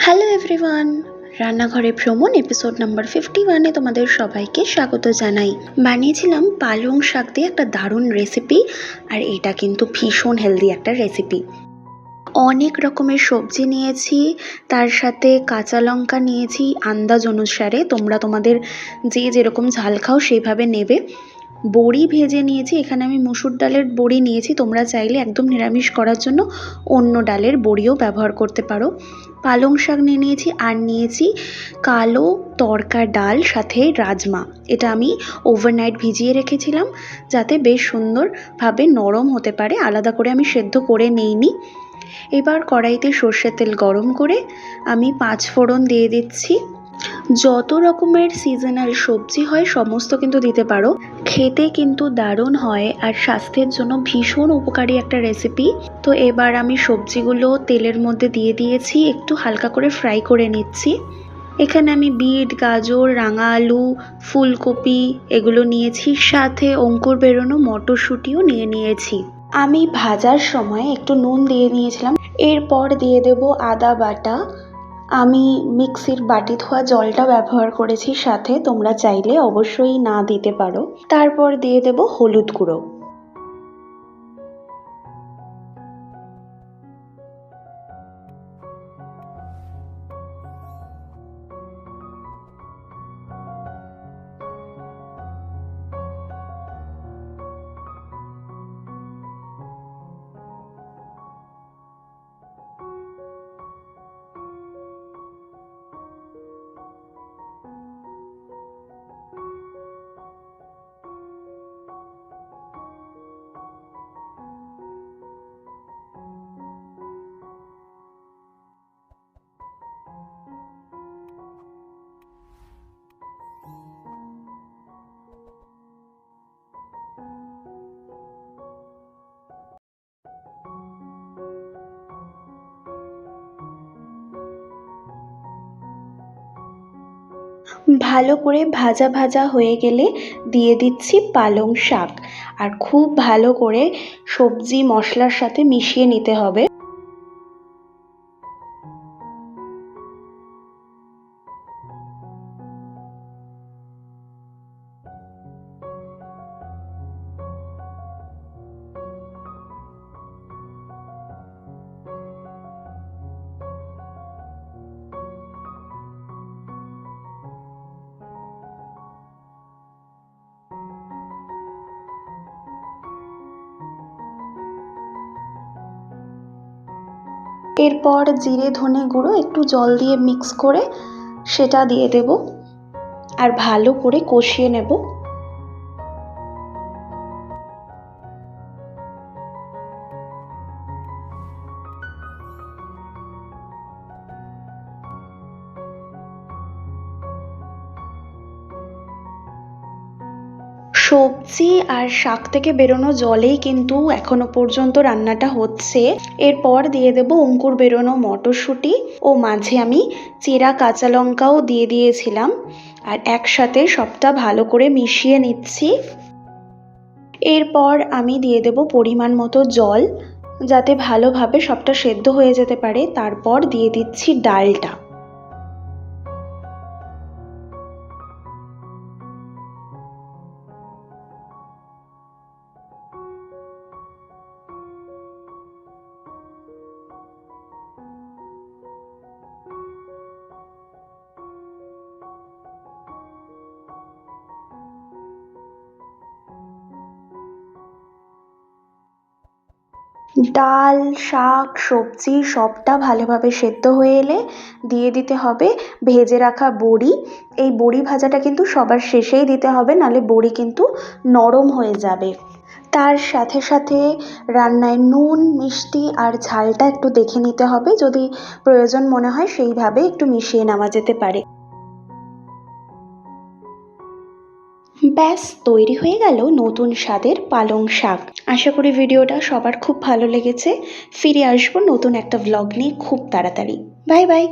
Hello everyone রান্নাঘরে ভ্রমণ episode number fifty ওয়ানে তোমাদের সবাইকে স্বাগত জানাই। বানিয়েছিলাম পালং শাক দিয়ে একটা দারুণ রেসিপি আর এটা কিন্তু ভীষণ হেলদি একটা রেসিপি অনেক রকমের সবজি নিয়েছি, তার সাথে কাঁচা লঙ্কা নিয়েছি, আন্দাজ অনুসারে তোমরা তোমাদের যে যেরকম ঝাল খাও সেইভাবে নেবে। বড়ি ভেজে নিয়েছি। এখানে আমি মুসুর ডালের বড়ি নিয়েছি। তোমরা চাইলে একদম নিরামিষ করার জন্য অন্য ডালের বড়িও ব্যবহার করতে পারো। পালং শাক নিয়ে নিয়েছি আর নিয়েছি কালো তরকা ডাল, সাথে রাজমা। এটা আমি ওভারনাইট ভিজিয়ে রেখেছিলাম যাতে বেশ সুন্দরভাবে নরম হতে পারে। আলাদা করে আমি সেদ্ধ করে নিইনি। এবার কড়াইতে সর্ষের তেল গরম করে আমি পাঁচ ফোড়ন দিয়ে দিচ্ছি। যত রকমের সিজনাল সবজি হয়, সমস্ত কিন্তু দিতে পারো। খেতে কিন্তু দারুণ হয় আর স্বাস্থ্যের জন্য ভীষণ উপকারী একটা রেসিপি তো এবার আমি সবজিগুলো তেলের মধ্যে দিয়ে দিয়েছি, একটু হালকা করে ফ্রাই করে নিচ্ছি। এখানে আমি বিট, গাজর, রাঙা আলু, ফুলকপি এগুলো নিয়েছি, সাথে অঙ্কুর বেরোনো মটরশুঁটিও নিয়ে নিয়েছি। আমি ভাজার সময় একটু নুন দিয়ে নিয়েছিলাম। এরপর দিয়ে দেব আদা বাটা। আমি মিক্সির বাটি ধোয়া জলটা ব্যবহার করেছি সাথে, তোমরা চাইলে অবশ্যই না দিতে পারো। তারপর দিয়ে দেব হলুদ গুঁড়ো। ভালো করে ভাজা ভাজা হয়ে গেলে দিয়ে দিচ্ছি পালং শাক। আর খুব ভালো করে সবজি মশলার সাথে মিশিয়ে নিতে হবে। এরপর জিরে ধনে গুঁড়ো একটু জল দিয়ে মিক্স করে সেটা দিয়ে দেব আর ভালো করে কষিয়ে নেব। সবজি আর শাক থেকে বেরোনো জলেই কিন্তু এখনও পর্যন্ত রান্নাটা হচ্ছে। এরপর দিয়ে দেব অঙ্কুর বেরোনো মটরশুঁটি ও মাঝে আমি চেরা কাঁচা লঙ্কাও দিয়ে দিয়েছিলাম। আর একসাথে সবটা ভালো করে মিশিয়ে নিচ্ছি। এরপর আমি দিয়ে দেব পরিমাণ মতো জল, যাতে ভালোভাবে সবটা সেদ্ধ হয়ে যেতে পারে। তারপর দিয়ে দিচ্ছি ডালটা। ডাল, শাক, সবজি সবটা ভালোভাবে সেদ্ধ হয়ে এলে দিয়ে দিতে হবে ভেজে রাখা বড়ি। এই বড়ি ভাজাটা কিন্তু সবার শেষেই দিতে হবে নাহলে বড়ি কিন্তু নরম হয়ে যাবে। তার সাথে সাথে রান্নায় নুন, মিষ্টি আর ঝালটা একটু দেখে নিতে হবে, যদি প্রয়োজন মনে হয় সেইভাবে একটু মিশিয়ে নেওয়া যেতে পারে। ব্যাস, তৈরি হয়ে গেল নতুন স্বাদের পালং শাক। আশা করি ভিডিওটা সবার খুব ভালো লেগেছে। ফিরে আসব নতুন একটা ব্লগ নিয়ে খুব তাড়াতাড়ি। Bye bye.